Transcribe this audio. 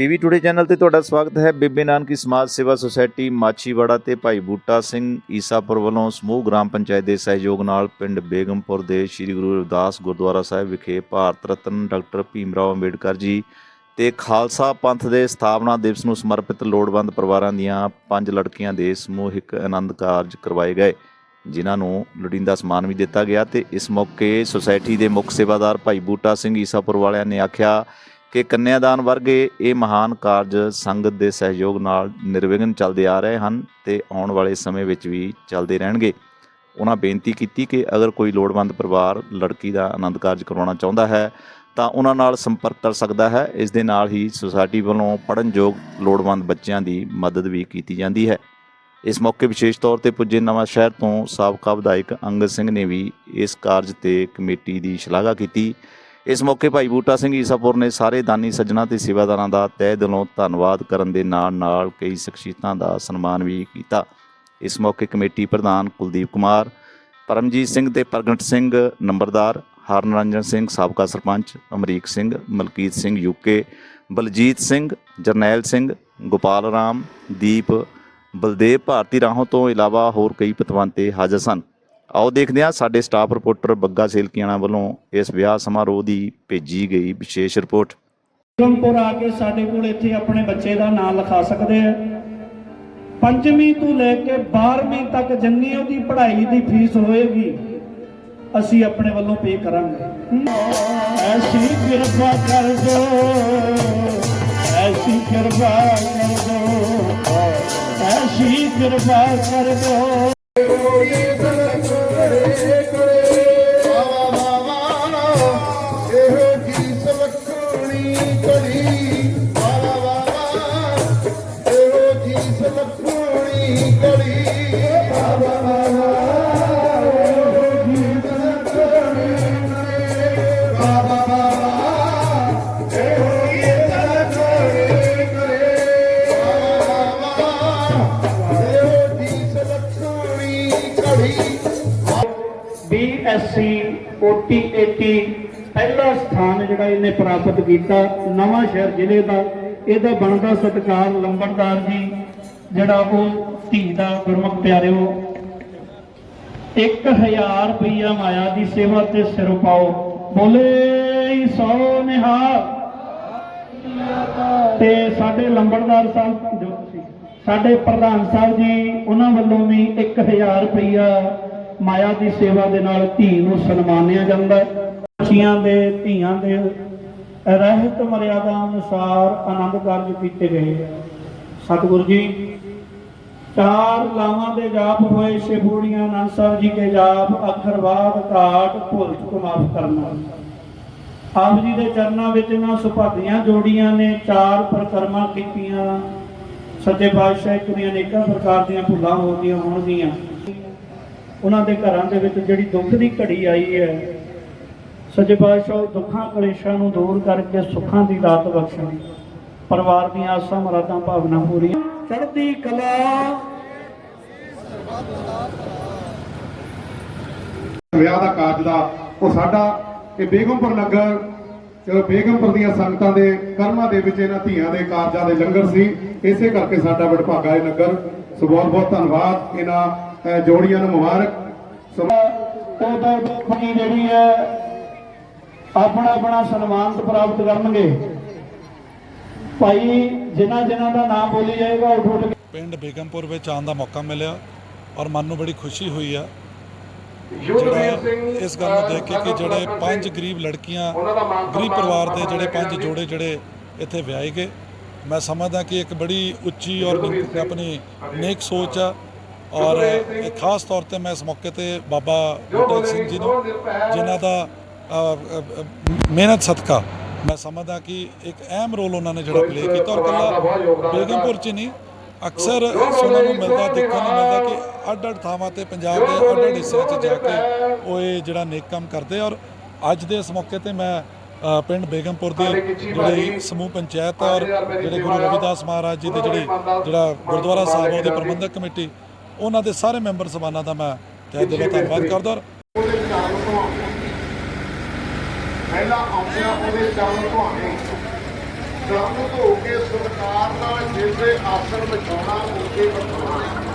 PV today channel ਤੇ ਤੁਹਾਡਾ ਸਵਾਗਤ ਹੈ। ਬੇਬੇ ਨਾਨਕੀ ਸਮਾਜ ਸੇਵਾ ਸੁਸਾਇਟੀ ਮਾਛੀਵਾੜਾ ਤੇ ਭਾਈ ਬੂਟਾ ਸਿੰਘ ਈਸਾਪੁਰ ਵੱਲੋਂ ਸਮੂਹ ਗ੍ਰਾਮ ਪੰਚਾਇਤ ਦੇ ਸਹਿਯੋਗ ਨਾਲ ਪਿੰਡ ਬੇਗਮਪੁਰ ਦੇ ਸ੍ਰੀ ਗੁਰੂ ਰਵਿਦਾਸ ਗੁਰਦੁਆਰਾ ਸਾਹਿਬ ਵਿਖੇ ਭਾਰਤ ਰਤਨ ਡਾਕਟਰ ਭੀਮ ਰਾਓ ਅੰਬੇਡਕਰ ਜੀ ਤੇ ਖਾਲਸਾ ਪੰਥ ਦੇ ਸਥਾਪਨਾ ਦਿਵਸ ਨੂੰ ਸਮਰਪਿਤ ਲੋੜਵੰਦ ਪਰਿਵਾਰਾਂ ਦੀਆਂ ਪੰਜ ਲੜਕੀਆਂ ਦੇ ਸਮੂਹਿਕ ਆਨੰਦ ਕਾਰਜ ਕਰਵਾਏ ਗਏ, ਜਿਨ੍ਹਾਂ ਨੂੰ ਲੋੜੀਂਦਾ ਸਮਾਨ ਵੀ ਦਿੱਤਾ ਗਿਆ ਤੇ ਇਸ ਮੌਕੇ ਸੁਸਾਇਟੀ ਦੇ ਮੁੱਖ ਸੇਵਾਦਾਰ ਭਾਈ ਬੂਟਾ ਸਿੰਘ ਈਸਾਪੁਰ ਵਾਲਿਆਂ ਨੇ ਆਖਿਆ ਕਿ ਕੰਨਿਆਦਾਨ ਵਰਗੇ ਇਹ ਮਹਾਨ ਕਾਰਜ ਸੰਗਤ ਦੇ ਸਹਿਯੋਗ ਨਾਲ ਨਿਰਵਿਘਨ ਚੱਲਦੇ ਆ ਰਹੇ ਹਨ ਤੇ ਆਉਣ ਵਾਲੇ ਸਮੇਂ ਵਿੱਚ ਵੀ ਚੱਲਦੇ ਰਹਿਣਗੇ। ਉਹਨਾਂ ਬੇਨਤੀ ਕੀਤੀ ਕਿ ਅਗਰ ਕੋਈ ਲੋੜਵੰਦ ਪਰਿਵਾਰ ਲੜਕੀ ਦਾ ਆਨੰਦ ਕਾਰਜ ਕਰਵਾਉਣਾ ਚਾਹੁੰਦਾ ਹੈ, ਤਾਂ ਉਹਨਾਂ ਨਾਲ ਸੰਪਰਕ ਕਰ ਸਕਦਾ ਹੈ। ਇਸ ਦੇ ਨਾਲ ਹੀ ਸੁਸਾਇਟੀ ਵੱਲੋਂ ਪੜਨਯੋਗ ਲੋੜਵੰਦ ਬੱਚਿਆਂ ਦੀ ਮਦਦ ਵੀ ਕੀਤੀ ਜਾਂਦੀ ਹੈ। ਇਸ ਮੌਕੇ ਵਿਸ਼ੇਸ਼ ਤੌਰ ਤੇ ਪੁੱਜੇ ਨਵਾਂ ਸ਼ਹਿਰ ਤੋਂ ਸਾਬਕਾ ਵਿਧਾਇਕ ਅੰਗਦ ਸਿੰਘ ਨੇ ਵੀ ਇਸ ਕਾਰਜ ਤੇ ਕਮੇਟੀ ਦੀ ਸ਼ਲਾਘਾ ਕੀਤੀ। ਇਸ ਮੌਕੇ ਭਾਈ ਬੂਟਾ ਸਿੰਘ ਈਸਾਪੁਰ ਨੇ ਸਾਰੇ ਦਾਨੀ ਸੱਜਣਾ ਤੇ ਸੇਵਾਦਾਰਾਂ ਦਾ ਤਹਿ ਦਿਲੋਂ ਧੰਨਵਾਦ ਕਰਨ ਦੇ ਨਾਲ ਨਾਲ ਕਈ ਸ਼ਖਸੀਅਤਾਂ ਦਾ ਸਨਮਾਨ ਵੀ ਕੀਤਾ। ਇਸ ਮੌਕੇ ਕਮੇਟੀ ਪ੍ਰਧਾਨ ਕੁਲਦੀਪ ਕੁਮਾਰ, ਪਰਮਜੀਤ ਸਿੰਘ ਤੇ ਪ੍ਰਗਟ ਸਿੰਘ ਨੰਬਰਦਾਰ, ਹਰਨਰੰਜਨ ਸਿੰਘ ਸਾਬਕਾ ਸਰਪੰਚ, ਅਮਰੀਕ ਸਿੰਘ, ਮਲਕੀਤ ਸਿੰਘ ਯੂਕੇ ਬਲਜੀਤ ਸਿੰਘ, ਜਰਨੈਲ ਸਿੰਘ, ਗੋਪਾਲ ਰਾਮ, ਦੀਪ, ਬਲਦੇਵ ਭਾਰਤੀ ਰਾਹੋਂ ਤੋਂ ਇਲਾਵਾ ਹੋਰ ਕਈ ਪਤਵੰਤੇ ਹਾਜ਼ਰ ਸਨ। ਆਓ ਦੇਖਦੇ ਹਾਂ, ਸਾਡੇ ਸਟਾਫ ਰਿਪੋਰਟਰ ਬੱਗਾ ਸੇਲਕੀਆਣਾ ਵੱਲੋਂ ਇਸ ਵਿਆਹ ਸਮਾਰੋਹ ਦੀ ਭੇਜੀ ਗਈ ਵਿਸ਼ੇਸ਼ ਰਿਪੋਰਟ ਬੇਗਮਪੁਰ ਆ ਕੇ ਸਾਡੇ ਕੋਲ ਇੱਥੇ ਆਪਣੇ ਬੱਚੇ ਦਾ ਨਾਮ ਲਿਖਾ ਸਕਦੇ ਆ। ਪੰਜਵੀਂ ਤੋਂ ਲੈ ਕੇ 12ਵੀਂ ਤੱਕ ਜਿੰਨੀ ਉਹਦੀ ਪੜ੍ਹਾਈ ਦੀ ਫੀਸ ਹੋਏਗੀ, ਅਸੀਂ ਆਪਣੇ ਵੱਲੋਂ ਪੇ ਕਰਾਂਗੇ। ਐਸੀ ਕਿਰਪਾ ਕਰ ਦੋ, ਐਸੀ ਕਿਰਪਾ ਕਰ ਦੋ, ਐਸੀ ਕਿਰਪਾ ਕਰ ਦੋ। BSc OTAT ਪਹਿਲਾ ਸਥਾਨ ਜਿਹੜਾ ਇਹਨੇ ਪ੍ਰਾਪਤ ਕੀਤਾ, ਨਵਾਂ ਸ਼ਹਿਰ ਜ਼ਿਲ੍ਹੇ ਦਾ। ਇਹਦਾ ਬਣਦਾ ਸਤਿਕਾਰ ਲੰਬੜਦਾਰ ਜੀ, ਜਿਹੜਾ ਉਹ ਧੀ ਦਾ ਗੁਰਮੁਖ ਪਿਆਰਿਓ। 1000 ਰੁਪਈਆ ਮਾਇਆ ਦੀ ਸੇਵਾ ਤੇ ਸਿਰ ਪਾਓ ਬੋਲੇ ਸੋ ਨਿਹਾਲ। ਤੇ ਸਾਡੇ ਲੰਬੜਦਾਰ ਸਾਹਿਬ, ਜੋ ਸਾਡੇ ਪ੍ਰਧਾਨ ਸਾਹਿਬ ਜੀ, ਉਹਨਾਂ ਵੱਲੋਂ ਵੀ 1000 ਰੁਪਈਆ ਮਾਇਆ ਦੀ ਸੇਵਾ ਦੇ ਨਾਲ ਧੀ ਨੂੰ ਸਨਮਾਨਿਆ ਜਾਂਦਾ ਬੱਚੀਆਂ ਦੇ, ਧੀਆਂ ਦੇ ਰਹਿਤ ਮਰਿਆਦਾ ਅਨੁਸਾਰ ਆਨੰਦ ਕਾਰਜ ਕੀਤੇ ਗਏ। ਸਤਿਗੁਰੂ ਜੀ, ਚਾਰ ਲਾਵਾਂ ਦੇ ਜਾਪ ਹੋਏ ਸ਼ਿਵੂੜੀਆਂ ਆਨੰਦ ਸਾਹਿਬ ਜੀ ਦੇ ਜਾਪ ਅਖਰਵਾਦ ਘਾਟ ਭੁੱਲ ਚੁੱਕ ਮਾਫ ਕਰਨਾ ਆਪ ਜੀ ਦੇ ਚਰਨਾਂ ਵਿੱਚ ਨਾ ਸੁਭਾਗੀਆਂ ਜੋੜੀਆਂ ਨੇ, ਚਾਰ ਪ੍ਰਕਰਮਾਂ ਕੀਤੀਆਂ। ਸੱਚੇ ਪਾਤਸ਼ਾਹ ਇੱਕ ਦੀਆਂ ਅਨੇਕਾਂ ਪ੍ਰਕਾਰ ਦੀਆਂ ਭੁੱਲਾਂ ਹੋਣਗੀਆਂ ਹੋਣਗੀਆਂ। ਉਹਨਾਂ ਦੇ ਘਰਾਂ ਦੇ ਵਿੱਚ ਜਿਹੜੀ ਦੁੱਖ ਦੀ ਘੜੀ ਆਈ ਹੈ ਸੱਚੇ ਪਾਤਸ਼ਾਹ ਦੁੱਖਾਂ ਕਲੇਸ਼ਾਂ ਨੂੰ ਦੂਰ ਕਰਕੇ ਸੁੱਖਾਂ ਦੀ ਦਾਤ ਬਖਸ਼ਣ। ਪਰਿਵਾਰ ਦੀਆਂ ਆਸਾਂ ਮੁਰਾਦਾਂ ਭਾਵਨਾ ਪੂਰੀਆਂ। ਚੜ੍ਹਦੀ ਕਲਾ। ਵਿਆਹ ਦਾ ਕਾਰਜ ਦਾ ਉਹ ਸਾਡਾ ਇਹ ਬੇਗਮਪੁਰ ਨਗਰ ਚਲੋ ਬੇਗਮਪੁਰ ਦੀਆਂ ਸੰਗਤਾਂ ਦੇ ਕਰਮਾਂ ਦੇ ਵਿੱਚ ਇਹਨਾਂ ਧੀਆਂ ਦੇ ਕਾਰਜਾਂ ਦੇ ਲੰਗਰ ਸੀ। ਇਸੇ ਕਰਕੇ ਸਾਡਾ ਵਡਭਾਗਾ ਇਹ ਨਗਰ। ਸੋ ਬਹੁਤ ਬਹੁਤ ਧੰਨਵਾਦ। ਇਹਨਾਂ ਜੋੜੀਆਂ ਨੂੰ ਮੁਬਾਰਕ। ਸੋ ਉਹਦਾ ਦੁੱਖੀ ਜਿਹੜੀ ਹੈ ਆਪਣਾ ਆਪਣਾ ਸਨਮਾਨ ਪ੍ਰਾਪਤ ਕਰਨਗੇ। ਭਾਈ ਜਿਨ੍ਹਾਂ ਜਿਨ੍ਹਾਂ ਦਾ ਨਾਮ ਬੋਲੀ ਜਾਏਗਾ ਉੱਠ ਉੱਠ ਕੇ ਪਿੰਡ ਬੇਗਮਪੁਰ ਵਿੱਚ ਆਉਣ ਦਾ ਮੌਕਾ ਮਿਲਿਆ ਔਰ ਮਨ ਨੂੰ ਬੜੀ ਖੁਸ਼ੀ ਹੋਈ ਆ। ਜਿਹੜਾ ਇਸ ਗੱਲ ਨੂੰ ਦੇਖ ਕੇ ਕਿ ਜਿਹੜੇ ਪੰਜ ਗਰੀਬ ਲੜਕੀਆਂ ਗਰੀਬ ਪਰਿਵਾਰ ਦੇ ਜਿਹੜੇ ਪੰਜ ਜੋੜੇ ਜਿਹੜੇ ਇੱਥੇ ਵਿਆਹੇ ਗਏ। ਮੈਂ ਸਮਝਦਾ ਕਿ ਇੱਕ ਬੜੀ ਉੱਚੀ ਔਰ ਆਪਣੀ ਨੇਕ ਸੋਚ ਆ। ਔਰ ਖਾਸ ਤੌਰ ਤੇ ਮੈਂ ਇਸ ਮੌਕੇ ਤੇ ਬਾਬਾ ਬੂਟਾ ਸਿੰਘ ਜੀ ਨੂੰ ਜਿਨ੍ਹਾਂ ਦਾ ਮਿਹਨਤ ਸਦਕਾ ਮੈਂ ਸਮਝਦਾ ਕਿ ਇੱਕ ਅਹਿਮ ਰੋਲ ਉਹਨਾਂ ਨੇ ਜਿਹੜਾ ਪਲੇ ਕੀਤਾ ਔਰ ਕੱਲਾ ਬੇਗਮਪੁਰ ਚ ਨਹੀਂ ਅਕਸਰ ਸੁਣਨ ਨੂੰ ਮਿਲਦਾ ਦੇਖਣ ਨੂੰ ਮਿਲਦਾ ਕਿ ਅੱਡ ਅੱਡ ਥਾਵਾਂ ਤੇ ਪੰਜਾਬ ਦੇ ਅੱਡ ਅੱਡ ਹਿੱਸਿਆਂ 'ਚ ਜਾ ਕੇ ਉਹ ਇਹ ਜਿਹੜਾ ਨੇਕ ਕੰਮ ਕਰਦੇ ਔਰ ਅੱਜ ਦੇ ਇਸ ਮੌਕੇ ਤੇ ਮੈਂ ਪਿੰਡ ਬੇਗਮਪੁਰ ਦੇ ਜਿਹੜੀ ਸਮੂਹ ਪੰਚਾਇਤ ਔਰ ਜਿਹੜੇ ਗੁਰੂ ਰਵਿਦਾਸ ਮਹਾਰਾਜ ਜੀ ਦੇ ਜਿਹੜੀ ਜਿਹੜਾ ਗੁਰਦੁਆਰਾ ਸਾਹਿਬ ਉਹਦੀ ਪ੍ਰਬੰਧਕ ਕਮੇਟੀ ਉਹਨਾਂ ਦੇ ਸਾਰੇ ਮੈਂਬਰ ਸਭਾਨਾਂ ਦਾ ਮੈਂ ਤਹਿ ਦਿਲੋਂ ਧੰਨਵਾਦ ਕਰਦਾ ਔਰ ਉਹਦੇ ਚਰਨ ਤੋਂ ਪਹਿਲਾਂ ਆਉਂਦਿਆਂ ਉਹਦੇ ਚਰਨ ਧੁਆਣੇ ਦਮ ਧੋ ਕੇ ਸਤਿਕਾਰ ਨਾਲ ਜਿਸੇ ਆਸਣ ਵਿਛਾਉਣਾ, ਉਸੇ ਬਿਠਾਉਣਾ